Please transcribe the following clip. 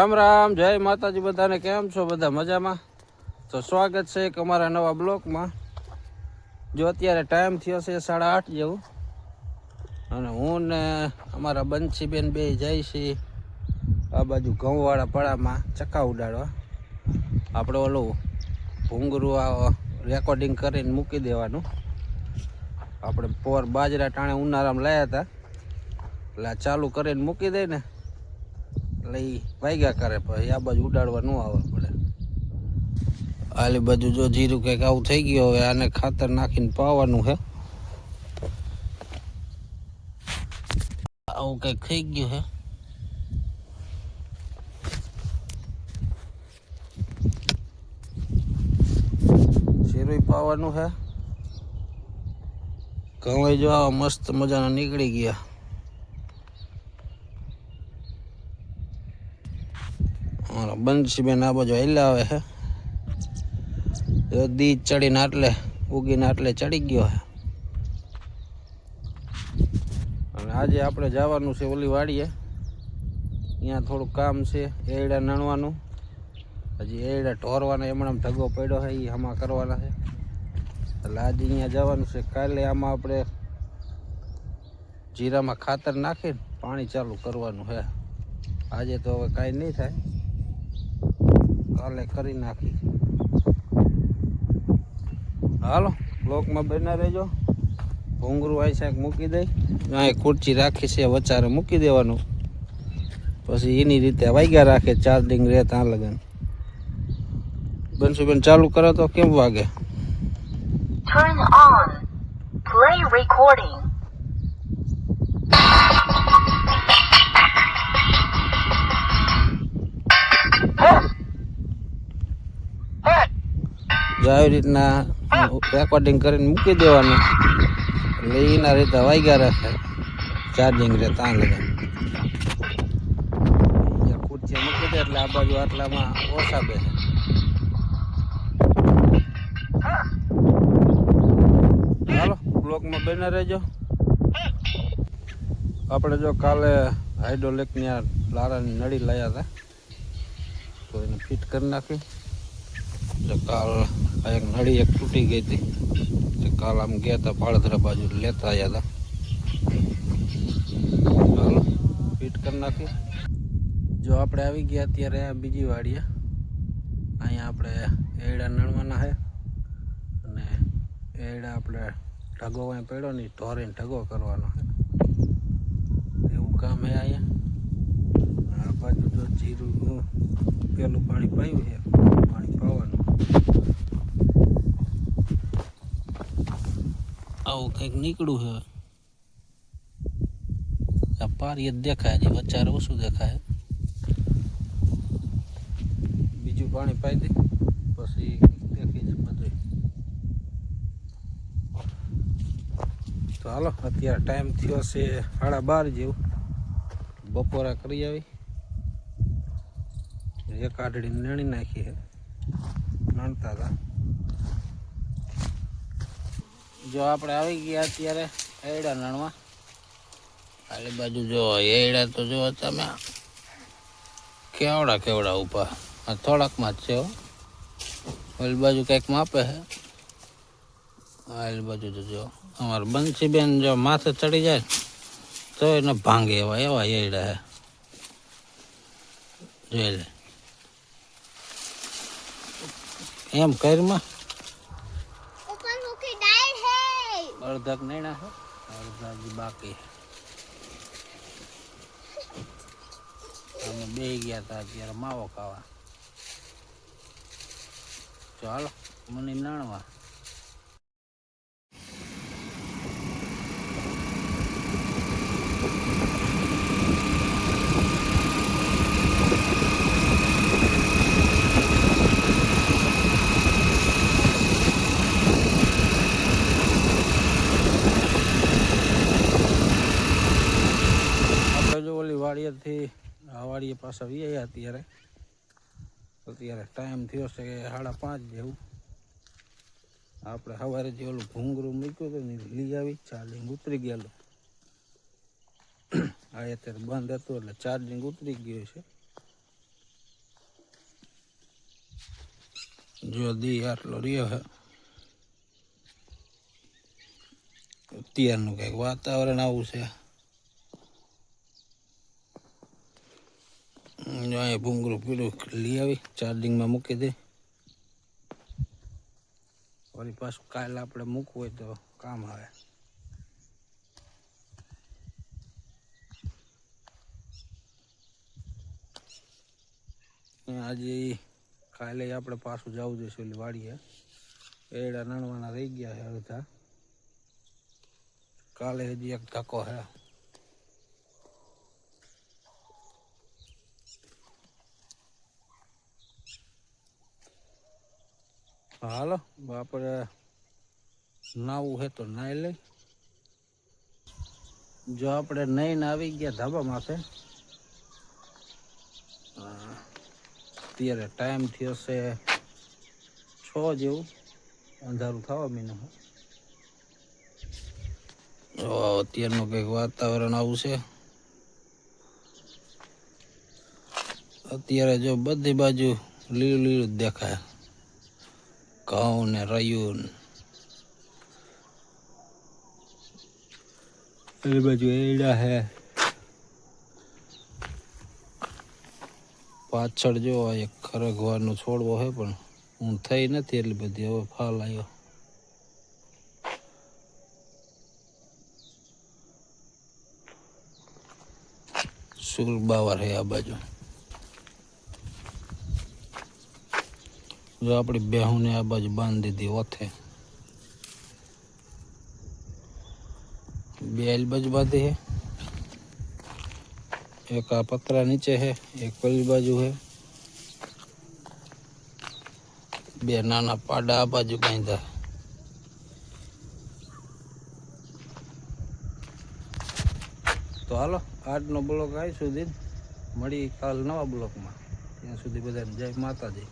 રામ રામ, જય માતાજી, બધાને કેમ છો? બધા મજામાં? તો સ્વાગત છે એક અમારા નવા બ્લોકમાં. જો અત્યારે ટાઈમ થયો છે સાડા આઠ જેવું. અને હું ને અમારા બંસીબેન બે જઈ છે આ બાજુ ઘઉંવાળા પડામાં ચક્કા ઉડાડવા. આપણે ઓલું ભૂંગરું આ રેકોર્ડિંગ કરીને મૂકી દેવાનું. આપણે પોર બાજરા ટાણે ઉનાળામાં લાયા હતા. એટલે ચાલુ કરીને મૂકી દઈ ને. એટલે ઈ વાગ્યા કરે પછી આ બાજુ ઉડાડવા ન આવે પડે. આલી બાજુ જો જીરું કંઈક આવું થઈ ગયું, હવે આને ખાતર નાખીને પાવાનું છે આવું કંઈક થઈ ગયું છે શેરું પાવાનું છે ઘઉં જો મસ્ત મજાના નીકળી ગયા. મારા બંસીબેન આ બાજુ હેલા આવે છે દી ચડીને આટલે, ઉગીને આટલે ચડી ગયો હે. અને આજે આપણે જવાનું છે ઓલી વાડીએ. અહીંયા થોડુંક કામ છે એડા નણવાનું. હજી એડા ઢોરવાના, એમણે ઢગો પડ્યો છે એ આમાં કરવાના છે. એટલે આજે અહીંયા જવાનું છે, કાલે આમાં આપણે જીરામાં ખાતર નાખીને પાણી ચાલુ કરવાનું છે આજે તો હવે કાંઈ નહીં થાય. કાલે કરી નાખી. હાલો, બ્લોકમાં બના રહેજો. ભૂંગરું આઈ શાક મૂકી દઈ અહીં ખુરચી રાખી છે, વચારે મૂકી દેવાનું. પછી એની રીતે વાગ્યા રાખે ચાર્જિંગ રહે ત્યાં લગન. બંશુબેન, ચાલુ કરો તો કેમ વાગે? Turn on. Play recording. આવી રીતના રેકોર્ડિંગ કરીને મૂકી દેવાનું. એટલે એના રીતે વાગ્યા રાખે. ચાર્જિંગ રહે ત્યાં લગે ખુરશી મૂકી દે એટલે આ બાજુ આટલામાં ઓછા બેસે. ચાલો બ્લોકમાં બેને રહેજો. આપણે જો કાલે હાઇડ્રોલિકની આ લારાની નળી લાયા હતા. તો એને ફિટ કરી નાખી. તો કાલ આ એક નળી એક તૂટી ગઈ હતી. કાલ આમ ગયા હતા પાળધરા બાજુ લેતા આવ્યા હતા ફિટ કરી નાખી જો આપણે આવી ગયા અત્યારે આ બીજી વાડીએ. અહીંયા આપણે એડા નણવાના છે. અને એડા આપણે ઢગો અહીં પડ્યો નહીં ઢોરીને ઢગો કરવાનો છે. એવું કામ હે અહીંયા. આ બાજુ જો જીરું, પેલું પાણી પાયું છે, પાણી પાવાનું. આવું કંઈક નીકળ્યું છે. આ પારી દેખાય છે વચારે ઓછું દેખાય. બીજું પાણી પાઈ દે, પછી દેખી જ બધું તો હાલો, અત્યારે ટાઈમ થયો છે સાડા બાર જેવું. બપોરા કરી આવી. એક આઢડી નણી નાખી નણતા હતા. જો આપણે આવી ગયા અત્યારે એડા નણવા. આલી બાજુ જો એડા તો જો તમે કેવડા કેવડા ઊભા આ થોડાકમાં જ છે ઓલી બાજુ કંઈક માપે છે. આલી બાજુ તો જો, અમારે બંસીબેન જો માથે ચડી જાય તો એને ભાંગે એવા એવા એડા હે જોઈ લે. એમ કરમાં है નૈણા છે અડધા જ બાકી અમે બે ગયા હતા અત્યારે માવો ખાવા. ચાલો, મને નાણવા. ગામથી હવાડીએ પાસે આવી આવ્યા અત્યારે. અત્યારે ટાઈમ થયો છે કે સાડા પાંચ જેવું. આપણે સવારે જે ઓલું ઘૂંઘરું મૂક્યું હતું ને લઈ આવી ચાર્જિંગ ઉતરી ગયેલું. આ અત્યારે બંધ હતું એટલે ચાર્જિંગ ઉતરી ગયું છે. જો દી આટલો રહ્યો હે અત્યારનું કંઈક વાતાવરણ આવું છે. અહીંયા ભૂંગળું પીળો લઈ આવી ચાર્જિંગમાં મૂકી દે. વળી પાછું કાલે આપણે મૂકવું હોય તો કામ આવે. આજે કાલે આપણે પાછું જવું જોઈએ ઓલી વાડીએ. એડા નાણવાના રહી ગયા છે અડધા કાલે હજી એક ધક્કો હે હાલો આપણે નાવું છે તો નાઈ લઈ. જો આપણે નહીં આવી ગયા ધાબા માથે અત્યારે ટાઈમ થયો છે છ જેવું, અંધારું થવા મીનું અત્યારનું કંઈક વાતાવરણ આવું છે. અત્યારે જો બધી બાજુ લીલું લીલું જ દેખાય. ઘઉં ને રયું એ બાજુ એડા હે પાછળ જો એક ખરગવાનો છોડવો હે પણ હું થઈ નથી એટલી બધી હવે ફાલ આવ્યો સુર બાવર હે આ બાજુ. જો આપણી બેહુને આ બાજુ બાંધી દીધી ઓથે બે આલ બાજુ બાંધી હે એક આ પતરા નીચે હે એક પેલી બાજુ હે બે નાના પાડા આ બાજુ બાંધ્યા તો હાલો આજનો બ્લોક આવી સુધી જ. મળી કાલ નવા બ્લોકમાં ત્યાં સુધી બધાને જય માતાજી.